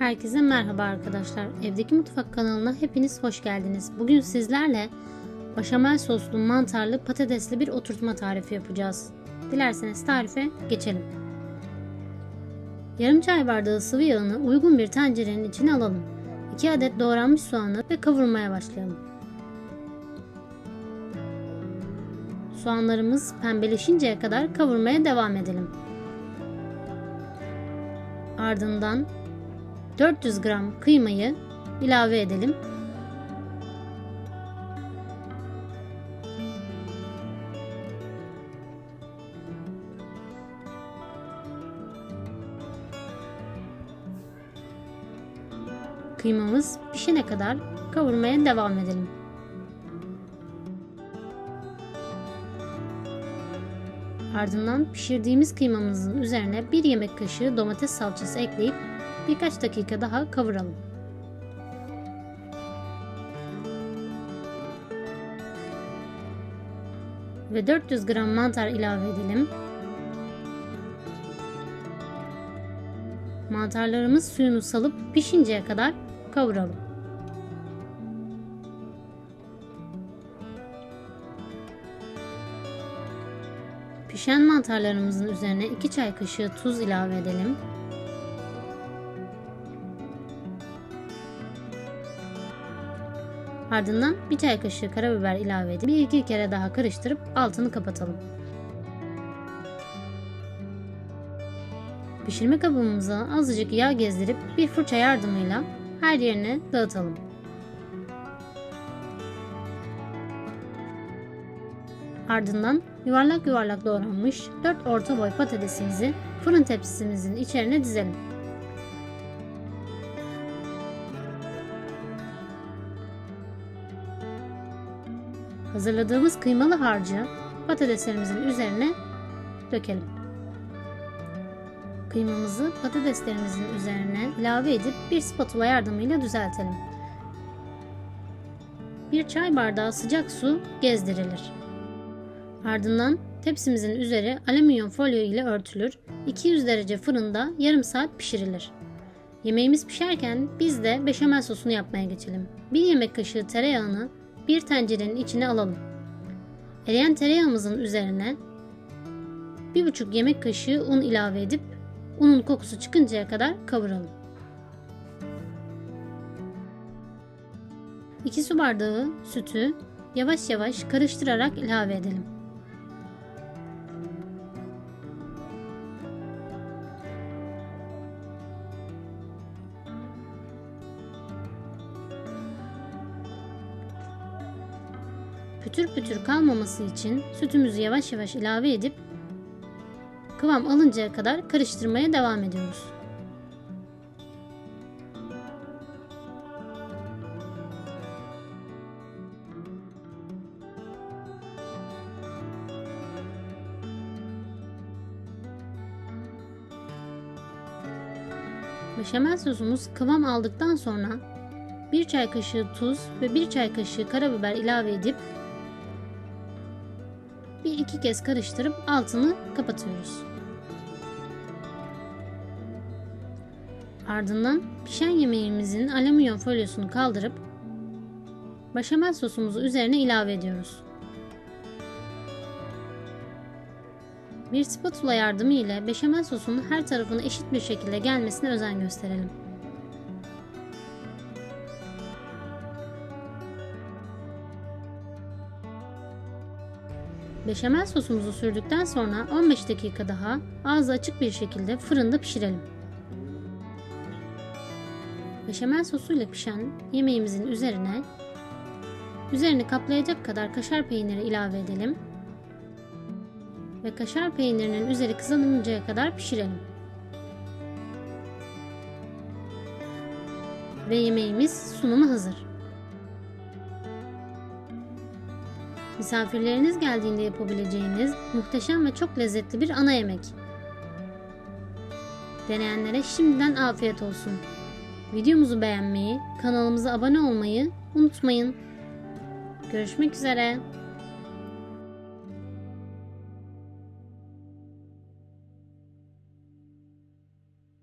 Herkese merhaba arkadaşlar. Evdeki Mutfak kanalına hepiniz hoş geldiniz. Bugün sizlerle başamel soslu mantarlı patatesli bir oturtma tarifi yapacağız. Dilerseniz tarife geçelim. Yarım çay bardağı sıvı yağını uygun bir tencerenin içine alalım. 2 adet doğranmış soğanı ve kavurmaya başlayalım. Soğanlarımız pembeleşinceye kadar kavurmaya devam edelim. Ardından 400 gram kıymayı ilave edelim. Kıymamız pişene kadar kavurmaya devam edelim. Ardından pişirdiğimiz kıymamızın üzerine bir yemek kaşığı domates salçası ekleyip birkaç dakika daha kavuralım. Ve 400 gram mantar ilave edelim. Mantarlarımız suyunu salıp pişinceye kadar kavuralım. Pişen mantarlarımızın üzerine 2 çay kaşığı tuz ilave edelim. Ardından bir çay kaşığı karabiber ilave edip bir iki kere daha karıştırıp altını kapatalım. Pişirme kabımıza azıcık yağ gezdirip bir fırça yardımıyla her yerine dağıtalım. Ardından yuvarlak yuvarlak doğranmış 4 orta boy patatesimizi fırın tepsisimizin içerine dizelim. Hazırladığımız kıymalı harcı patateslerimizin üzerine dökelim. Kıymamızı patateslerimizin üzerine ilave edip bir spatula yardımıyla düzeltelim. Bir çay bardağı sıcak su gezdirilir. Ardından tepsimizin üzeri alüminyum folyo ile örtülür. 200 derece fırında yarım saat pişirilir. Yemeğimiz pişerken biz de beşamel sosunu yapmaya geçelim. 1 yemek kaşığı tereyağını bir tencerenin içine alalım. Eriyen tereyağımızın üzerine 1,5 yemek kaşığı un ilave edip unun kokusu çıkıncaya kadar kavuralım. 2 su bardağı sütü yavaş yavaş karıştırarak ilave edelim. Pütür pütür kalmaması için sütümüzü yavaş yavaş ilave edip kıvam alıncaya kadar karıştırmaya devam ediyoruz. Beşamel sosumuz kıvam aldıktan sonra 1 çay kaşığı tuz ve 1 çay kaşığı karabiber ilave edip bir iki kez karıştırıp altını kapatıyoruz. Ardından pişen yemeğimizin alüminyum folyosunu kaldırıp başamel sosumuzu üzerine ilave ediyoruz. Bir spatula yardımı ile beşamel sosunun her tarafına eşit bir şekilde gelmesine özen gösterelim. Beşamel sosumuzu sürdükten sonra 15 dakika daha ağzı açık bir şekilde fırında pişirelim. Beşamel sosuyla pişen yemeğimizin üzerine üzerini kaplayacak kadar kaşar peyniri ilave edelim ve kaşar peynirinin üzeri kızarıncaya kadar pişirelim. Ve yemeğimiz sunuma hazır. Misafirleriniz geldiğinde yapabileceğiniz muhteşem ve çok lezzetli bir ana yemek. Deneyenlere şimdiden afiyet olsun. Videomuzu beğenmeyi, kanalımıza abone olmayı unutmayın. Görüşmek üzere.